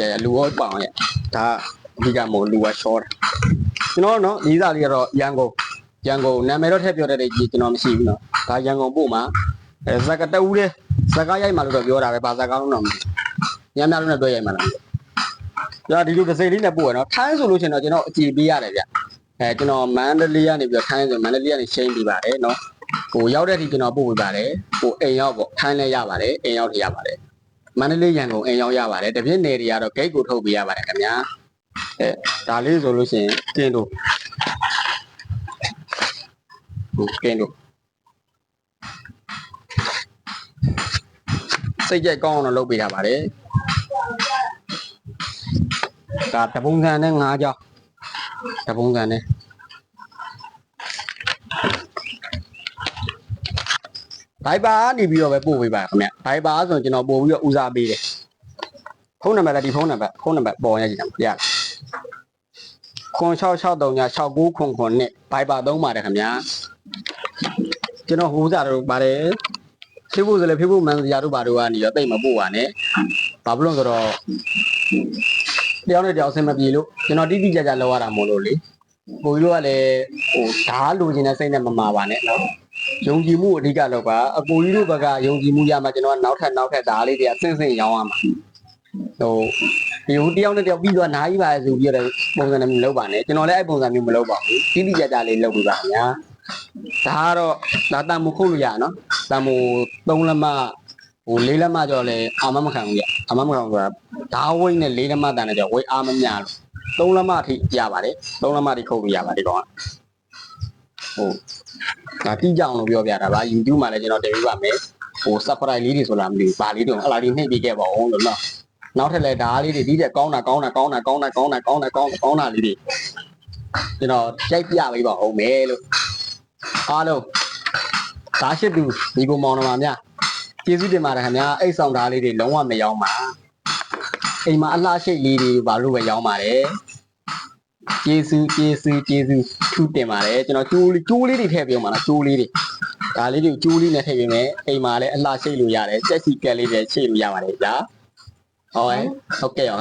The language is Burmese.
ရရလူရောပေါအောင်ရဒါအဓိကမို့လူကရှော့တာကျွန်တော်နော်ဒီစားလေးကတော့ရန်ကုန်ရန်ကုန်နာမည်တော့ထည့်ပြောတတ်တဲ့ကြီးကျွန်တော်မရှိဘူးနော်ဒါရန်ကုန်ပို့မှာအဲဇက်ကတဦးလေးဇက်ကရိုက်မှလို့တော့ပြောတာပဲဘာဇက်ကောင်းတော့မသိညံ့ညံ့လို့နဲ့ပြောရိုက်မှလားကျွန်တော်ဒီလိုတစ်စိတ်လေးနဲ့ပို့ရနော်ထိုင်းဆိုလို့ရှိရင်တော့ကျွန်တော်အကြည့်ပေးရတယ်ဗျအဲကျွန်တော်မန္တလေးကနေပြီးတော့ထိုင်းဆိုမန္တလေးကနေရှင်းပြပါတယ်နော်ဟိုရောက်တဲ့အထိကျွန်တော်ပို့ပေးပါတယ်ဟိုအိမ်ရောက်ပေါ့ထိုင်းလည်းရပါတယ်အိမ်ရောက်ထရပါတယ် မန္တလေးရန်ကုန်အိမ်ရောက်ရပါတယ်တပြည့်နယ်တွေကတော့ဂိတ်ကိုထုတ်ပေးရပါတယ်ခင်ဗျာအဲဒါလေးဆိုလို့ရှိရင်ကင်းတို့ဟုတ်ကင်းတို့စိတ်ကြိုက်ကောင်းအောင်တော့လုပ်ပေးထားပါတယ်ဒါတပုံစံနဲ့၅ကြောင်းတပုံစံနဲ့ ဘိုင်ဘာနေပြီးတော့ပဲပို့ပေးပါခင်ဗျဘိုင်ဘာဆိုရင်ကျွန်တော်ပို့ပြီးတော့ဦးစားပေးတယ်ဖုန်းနံပါတ်လည်းဒီဖုန်းနံပါတ်ဖုန်းနံပါတ်ပေါ်ရကြည့်တာပြရတယ်ခွန်6663ည69ခွန်ခွန်နဲ့ဘိုင်ဘာသုံးပါတယ်ခင်ဗျာကျွန်တော်ဟိုးစားတော့ပါတယ်ဖေးဖို့ဆိုလည်းဖေးဖို့မန်စရာတို့ဘာတို့ကနေရောတိတ်မပို့ပါနဲ့ဘာဖြစ်လို့လဲဆိုတော့တယောက်နဲ့တယောက်အဆင်မပြေလို့ကျွန်တော်တိတိကျကျလောက်ရတာမို့လို့လေကိုကြီးတို့ကလည်းဟိုဓာတ်လိုချင်တဲ့စိတ်နဲ့မမာပါနဲ့နော် ယုံကြည်မှုအဓိကလောက်ပါအကိုကြီးတို့ဘက်ကယုံကြည်မှုရမှကျွန်တော်ကနောက်ထပ်နောက်ထပ်ဒါလေးတွေအဆင့်ဆင့်ရောင်းရမှာဟိုဒီဟိုတယောက်နဲ့တယောက်ပြီးတော့နားကြီးပါဆိုပြီးတော့ပုံစံနဲ့မလုပ်ပါနဲ့ကျွန်တော်လည်းအဲ့ပုံစံမျိုးမလုပ်ပါဘူးတိတိကျကျလေးလုပ်ပြပါခင်ဗျာဒါကတော့ဒါတန်မို့ခုတ်လို့ရနော်တန်မို့၃လက်မဟို၄လက်မကြော်လဲအာမမခံဘူးရအာမမခံဘူးဆိုတာဓာဝိတ်နဲ့၄လက်မတန်နဲ့ကြော်ဝိတ်အာမမြလို့၃လက်မအထိရပါတယ်၃လက်မအထိခုတ်လို့ရပါတယ်ဒီကောင်ကဟုတ် ဒါတိကြအောင်လို့ပြောပြတာပါ YouTube မှာလည်းကျွန်တော်တင်ပြပါမယ်ဟို subscribe လေးတွေဆိုလားမသိဘူးဘာလေးတွေအလားလေးနှိပ်ပေးခဲ့ပါဦးလို့နော်နောက်ထပ်လည်းဒါလေးတွေဒီတဲ့ကောင်းတာကောင်းတာကောင်းတာကောင်းတာကောင်းတာကောင်းတာကောင်းတာကောင်းတာလေးတွေကျွန်တော်ကြိုက်ပြပေးပါဦးမယ်လို့အားလုံးဒါရှိသူဒီပုံမောင်တော်မှာများကျေးဇူးတင်ပါတယ်ခင်ဗျာအိတ်ဆောင်ဓာတ်လေးတွေလုံးဝမရောင်းပါအိမ်မှာအလှရှိတ်လေးတွေဘာလို့ပဲရောင်းပါတယ် ကျေးဇူးကျေးဇူးကျေးဇူးထူးတင်ပါတယ်ကျွန်တော်ကျိုးလေးကျိုးလေးတွေထည့်ပေးအောင်ပါလားကျိုးလေးတွေဒါလေးတွေကိုကျိုးလေးနဲ့ထည့်ပေးမယ်အိမ်မှာလည်းအလှရှိတ်လို့ရတယ်စက်စီကက်လေးတွေချိတ်လို့ရပါတယ်ဗျာဟုတ်ရဲ့ဟုတ်ကဲ့အောင်